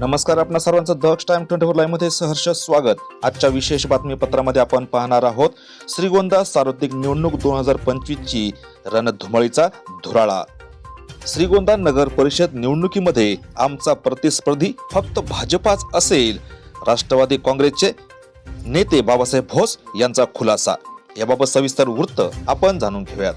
नमस्कार आपणा सर्वांचं दक्ष टाइम ट्वेंटी फोर लाईव्हमध्ये सहर्ष स्वागत. आजच्या विशेष बातमीपत्रामध्ये आपण पाहणार आहोत श्रीगोंदा सार्वत्रिक निवडणूक दोन हजार पंचवीस ची रणधुमाळीचा धुराळा. श्रीगोंदा नगर परिषद निवडणुकीमध्ये आमचा प्रतिस्पर्धी फक्त भाजपाच असेल. राष्ट्रवादी काँग्रेसचे नेते बाबासाहेब भोस यांचा खुलासा याबाबत सविस्तर वृत्त आपण जाणून घेऊयात.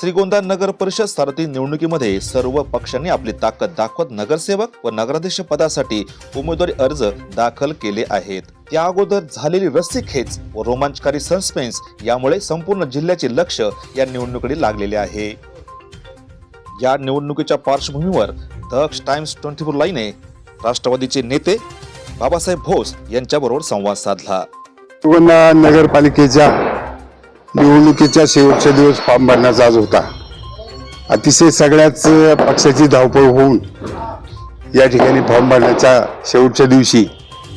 श्रीगोंदा नगर परिषद सारथी निवडणुकीमध्ये सर्व पक्षांनी आपली ताकद दाखवत नगरसेवक व नगराध्यक्ष पदासाठी उमेदवारी अर्ज दाखल केले आहेत. त्या अगोदर झालेली रस्सीखेच व रोमांचकारी सस्पेन्स यामुळे संपूर्ण जिल्ह्याचे लक्ष या निवडणुकीकडे लागलेले आहे. या निवडणुकीच्या पार्श्वभूमीवर दक्ष टाइम्स ट्वेंटी फोर लाईने राष्ट्रवादीचे नेते बाबासाहेब भोस यांच्याबरोबर संवाद साधला. नगरपालिकेच्या निवडणुकीच्या शेवटच्या दिवस फॉर्म भरण्याचा आज होता. अतिशय सगळ्याच पक्षाची धावपळ होऊन या ठिकाणी फॉर्म भरण्याच्या शेवटच्या दिवशी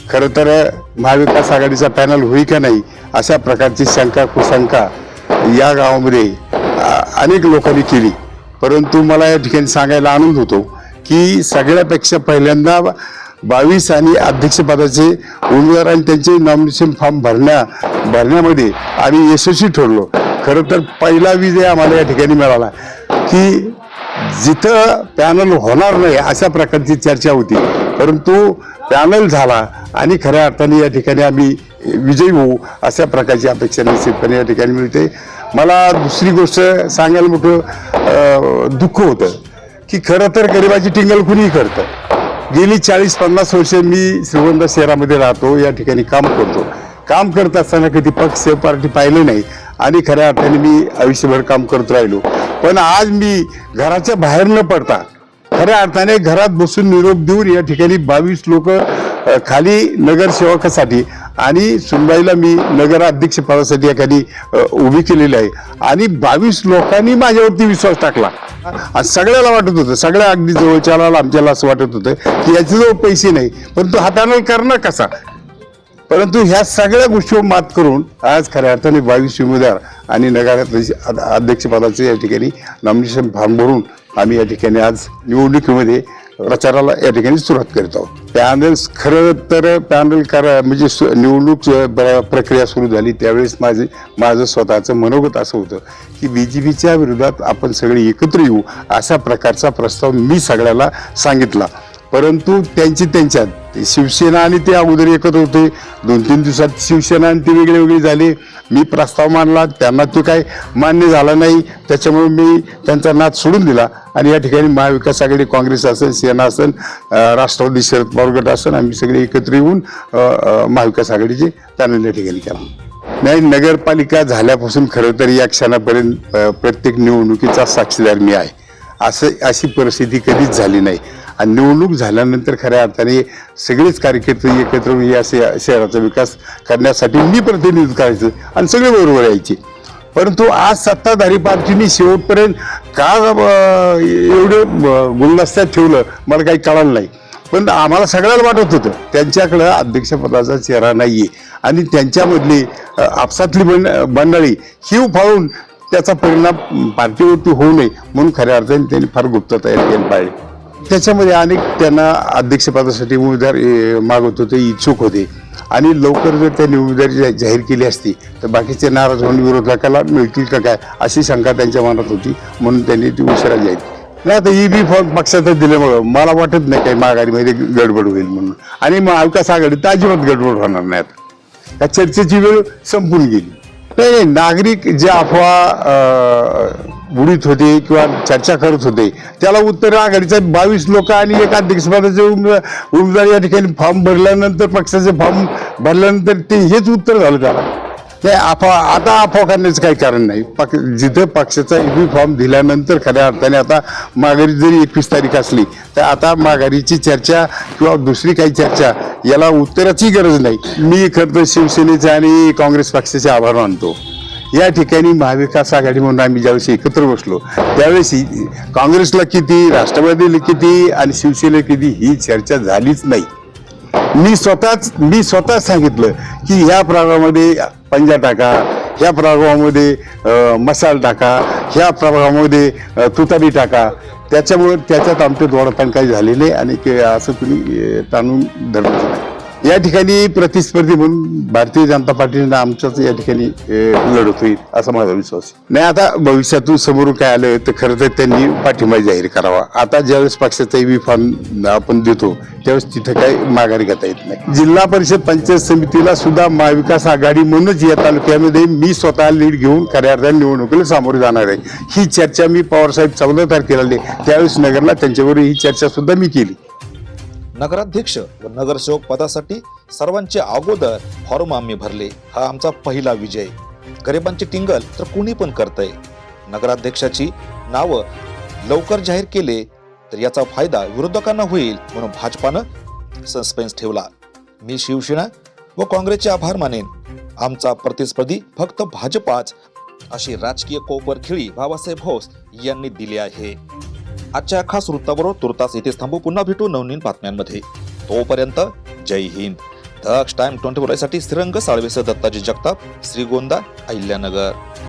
खरं तर महाविकास आघाडीचा पॅनल होई का नाही अशा प्रकारची शंका कुशंका या गावामध्ये अनेक लोकांनी केली. परंतु मला या ठिकाणी सांगायला आनंद होतो की सगळ्यापेक्षा पहिल्यांदा बावीस आणि अध्यक्षपदाचे उमेदवार आणि त्यांचे नॉमिनेशन फॉर्म भरण्या भरण्यामध्ये आम्ही यशस्वी ठरलो. खरं तर पहिला विजय आम्हाला या ठिकाणी मिळाला. की जिथं पॅनल होणार नाही अशा प्रकारची चर्चा होती. परंतु पॅनल झाला आणि खऱ्या अर्थाने या ठिकाणी आम्ही विजयी होऊ अशा प्रकारची अपेक्षा निश्चितपणे या ठिकाणी मिळते. मला दुसरी गोष्ट सांगायला मोठं दुःख होतं. की खरं तर गरिबाची टिंगल कुणीही करतं. गेली चाळीस पन्नास वर्ष मी श्रीगोंदा शहरामध्ये राहतो या ठिकाणी काम करतो. काम करत असताना कधी पक्ष पार्टी पाहिलं नाही आणि खऱ्या अर्थाने मी आयुष्यभर काम करत राहिलो. पण आज मी घराच्या बाहेर न पडता खऱ्या अर्थाने घरात बसून निरोप देऊन या ठिकाणी बावीस लोक खाली नगरसेवकासाठी आणि सुनबाईला मी नगराध्यक्ष पदासाठी एखादी उभी केलेली आहे. आणि बावीस लोकांनी माझ्यावरती विश्वास टाकला. सगळ्याला वाटत होतं सगळ्या अगदी जवळच्याला आमच्याला असं वाटत होतं की याच्याजवळ पैसे नाही. परंतु हाताने करणार कसा? परंतु ह्या सगळ्या गोष्टीवर मात करून आज खऱ्या अर्थाने बावीस उमेदवार आणि नगराध्यक्ष अध्यक्षपदाचे या ठिकाणी नॉमिनेशन फॉर्म भरून आम्ही या ठिकाणी आज निवडणुकीमध्ये प्रचाराला या ठिकाणी सुरुवात करत आहोत. पॅनल्स खरं तर पॅनल करा म्हणजे सु- निवडणूक प्रक्रिया सुरू झाली त्यावेळेस माझे माझं स्वतःचं मनोगत असं होतं की बी जे पीच्या विरोधात आपण सगळे एकत्र येऊ अशा प्रकारचा प्रस्ताव मी सगळ्याला सांगितला. परंतु त्यांची त्यांच्यात शिवसेना आणि ते अगोदर एकत्र होते. दोन तीन दिवसात शिवसेना आणि ते वेगळे वेगळे झाले. मी प्रस्ताव मांडला. त्यांना तो काय मान्य झाला नाही. त्याच्यामुळे मी त्यांचा नाद सोडून दिला. आणि या ठिकाणी महाविकास आघाडी काँग्रेस असेल सेना असेल राष्ट्रवादी शरद पवार गट असेल आम्ही सगळे एकत्र येऊन महाविकास आघाडीचे पॅनल या ठिकाणी केला. नाही नगरपालिका झाल्यापासून खरं तर या क्षणापर्यंत प्रत्येक निवडणुकीचा साक्षीदार मी आहे. असं अशी परिस्थिती कधीच झाली नाही. आणि निवडणूक झाल्यानंतर खऱ्या अर्थाने सगळेच कार्यकर्ते एकत्र येऊन या शे- शहराचा विकास करण्यासाठी मी प्रतिनिधित्व करायचं आणि सगळे बरोबर यायचे. परंतु आज सत्ताधारी पार्टीने शेवटपर्यंत का एवढं एवढे गुलदस्त्यात ठेवलं मला काही कळालं नाही. पण आम्हाला सगळ्याला वाटत होतं त्यांच्याकडं अध्यक्षपदाचा चेहरा नाही आहे आणि त्यांच्यामधली आपसातली बंड बंडाळी ही उफाळून त्याचा परिणाम पार्टीवरती होऊ नये म्हणून खऱ्या अर्थाने त्यांनी फार गुप्त तयार केली पाहिजे. त्याच्यामध्ये अनेक त्यांना अध्यक्षपदासाठी उमेदवार मागत होते इच्छुक होते. आणि लवकर जर त्यांनी उमेदवारी जाहीर केली असती तर बाकीचे नाराज होऊन विरोधकाला मिळतील का काय अशी शंका त्यांच्या मनात होती म्हणून त्यांनी ती उशिरा जाईल नाही आता ई बी फॉर्म पक्षातच दिल्यामुळं मला वाटत नाही काही माघारीमध्ये गडबड होईल म्हणून. आणि महाविकास आघाडीत अजिबात गडबड होणार नाही आता. त्या चर्चेची वेळ संपून गेली. नाही नागरिक जे अफवा बुडीत होते किंवा चर्चा करत होते त्याला उत्तर आघाडीचे बावीस लोक आणि एक अध्यक्षपदाचे उमेदवार या ठिकाणी फॉर्म भरल्यानंतर पक्षाचे फॉर्म भरल्यानंतर ते हेच उत्तर झालं त्याला. ते अफवा आता अफवा करण्याचं काही कारण नाही. पक्ष जिथं पक्षाचा बी फॉर्म दिल्यानंतर खऱ्या अर्थाने आता माघारी जरी एकवीस तारीख असली तर आता माघारीची चर्चा किंवा दुसरी काही चर्चा याला उत्तराची गरज नाही. मी खरं तर शिवसेनेचे आणि काँग्रेस पक्षाचे आभार मानतो. या ठिकाणी महाविकास आघाडी म्हणून आम्ही ज्यावेळेस एकत्र बसलो त्यावेळेस ही- काँग्रेसला किती राष्ट्रवादीला किती आणि शिवसेनेला किती ही चर्चा झालीच नाही. मी स्वतःच मी स्वतःच सांगितलं की ह्या प्रभागामध्ये पंजा टाका ह्या प्रभावामध्ये मसाल टाका ह्या प्रभावामध्ये तुतारी टाका. त्याच्यामुळे त्याच्यात आमचे दोडपण काही झाले नाही आणि असं तुम्ही ताणून धरलं नाही. या ठिकाणी प्रतिस्पर्धी म्हणून भारतीय जनता पार्टीने आमच्याच या ठिकाणी लढत होईल असा माझा विश्वास नाही आता भविष्यातून समोरून काय आलं तर खरं तर त्यांनी पाठिंबा जाहीर करावा. आता ज्यावेळेस पक्षाचा बी फॉर्म आपण देतो त्यावेळेस तिथं काही माघारी घेता येत नाही. जिल्हा परिषद पंचायत समितीला सुद्धा महाविकास आघाडी म्हणूनच या तालुक्यामध्ये मी स्वतः लीड घेऊन खऱ्या अर्थाने निवडणुकीला सामोरे जाणार आहे. ही चर्चा मी पवारसाहेब चौदा तारखेला आले त्यावेळेस नगरला त्यांच्याबरोबर ही चर्चा सुद्धा मी केली. नगराध्यक्ष व नगरसेवक पदासाठी सर्वांचे अगोदर फॉर्म आम्ही भरले. हा आमचा पहिला विजय. गरिबांची टिंगल तर कुणी पण करतंय. नगराध्यक्षाची नावं लवकर जाहीर केले तर याचा फायदा विरोधकांना होईल म्हणून भाजपानं सस्पेन्स ठेवला. मी शिवसेना व काँग्रेसचे आभार मानेन. आमचा प्रतिस्पर्धी फक्त भाजपाच अशी राजकीय कोपर खेळी बाबासाहेब भोस यांनी दिली आहे. आजच्या खास वृत्ताबरोबर तुर्तास इथेच थांबू. पुन्हा भेटू नवनीन बातम्यांमध्ये. तोपर्यंत जय हिंद. दक्ष टाइम ट्वेंटी साठी श्रीरंग साळवेसह दत्ताजी जगताप श्रीगोंदा अहिल्यानगर.